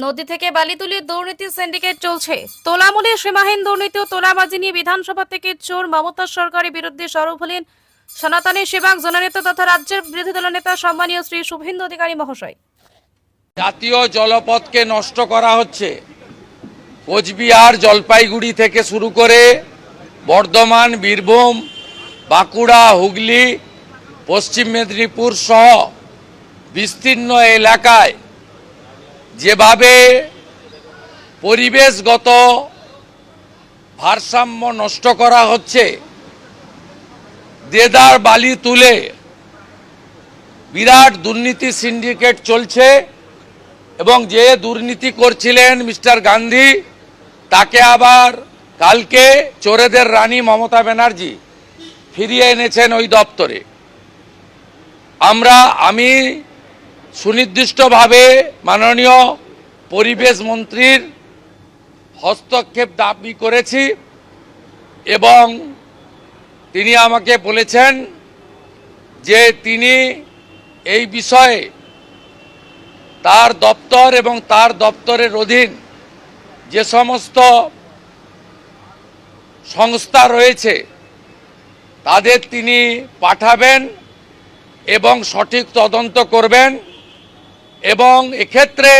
নদী থেকে বালি তুলে দুর্নীতি সিন্ডিকেট চলছে। তোলামূলে সীমাহীন দুর্নীতি ও তোলাবাজি নিয়ে বিধানসভা থেকে চোর মমতা সরকারের বিরুদ্ধে সরব হলেন সনাতনী সেবাক জননেতা তথা রাজ্যের বিরোধী দল নেতা সম্মানীয় শ্রী শুভেন্দু অধিকারী মহাশয়। জাতীয় জলপথকে নষ্ট করা হচ্ছে। কোচবিহার জলপাইগুড়ি থেকে শুরু করে বর্ধমান, বীরভূম, বাঁকুড়া, হুগলি, পশ্চিম মেদিনীপুর সহ বিস্তীর্ণ এলাকায় যেভাবে পরিবেশগত ভারসাম্য নষ্ট করা হচ্ছে, দেদার বালি তুলে বিরাট দুর্নীতি সিন্ডিকেট চলছে এবং যে দুর্নীতি করছিলেন মিস্টার গান্ধী, তাকে আবার কালকে চোরেদের রানী মমতা ব্যানার্জি ফিরিয়ে এনেছেন ওই দপ্তরে। আমরা, আমি সুনির্দিষ্টভাবে মাননীয় পরিবেশ মন্ত্রীর হস্তক্ষেপ দাবি করেছি এবং তিনি আমাকে বলেছেন যে তিনি এই বিষয়ে তার দপ্তর এবং তার দপ্তরের অধীন যে সমস্ত সংস্থা রয়েছে, তাদের তিনি পাঠাবেন এবং সঠিক তদন্ত করবেন। এবং এক্ষেত্রে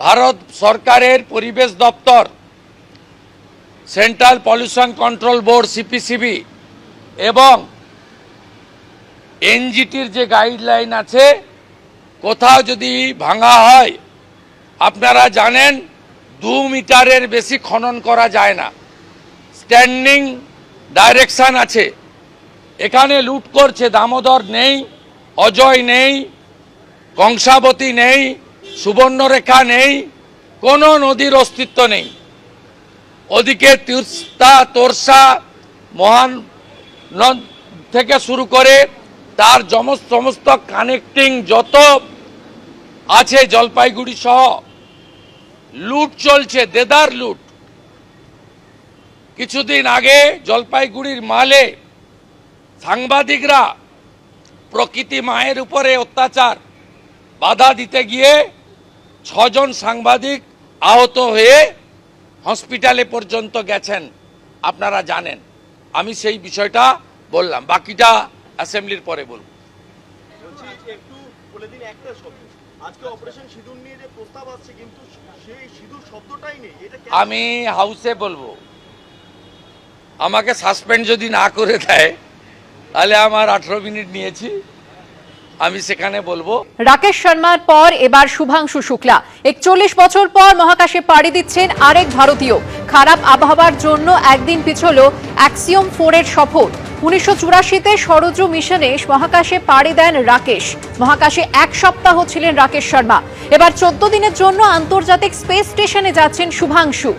ভারত সরকারের পরিবেশ দপ্তর, central pollution control board, CPCB, এবং এনজিটির যে গাইডলাইন আছে, কোথাও যদি ভাঙা হয়, আপনারা জানেন, দু মিটারের বেশি খনন করা যায় না। স্ট্যান্ডিং ডাইরেকশন আছে। এখানে লুট করছে, দামোদর নেই, অজয় নেই কংসাবতী নেই, সুবর্ণরেখা নেই, কোনো নদীর অস্তিত্ব নেই। ওদিকে তিস্তা, তোরসা মহান থেকে শুরু করে তার সমস্ত কানেক্টিং যত আছে জলপাইগুড়ি সহ লুট চলছে, দেদার লুট। কিছুদিন আগে জলপাইগুড়ির মালে সাংবাদিকরা প্রকৃতি মায়ের উপরে অত্যাচার বাধা দিতে গিয়ে ছজন সাংবাদিক আহত হয়ে হসপিটালে পর্যন্ত গেছেন। আপনারা জানেন। আমি সেই বিষয়টা বললাম। বাকিটা অ্যাসেম্বলির পরে বলব? আমি হাউসে বলব। আমাকে সাসপেন্ড যদি না করে দেয় তাহলে আমার আঠেরো মিনিট নিয়েছি। আমি সেখানে বলব। রাকেশ শর্মার পর এবার শুভাংশু শুক্লা। একচল্লিশ বছর পর মহাকাশে পাড়ি দিচ্ছেন আরেক ভারতীয়। খারাপ আবহাওয়ার জন্য একদিন পিছল অ্যাক্সিওম ফোরের সফর। উনিশশো চুরাশিতে সরজু মিশনে মহাকাশে পাড়ি দেন রাকেশ। মহাকাশে এক সপ্তাহ ছিলেন রাকেশ শর্মা। এবার চোদ্দ দিনের জন্য আন্তর্জাতিক স্পেস স্টেশনে যাচ্ছেন শুভাংশু।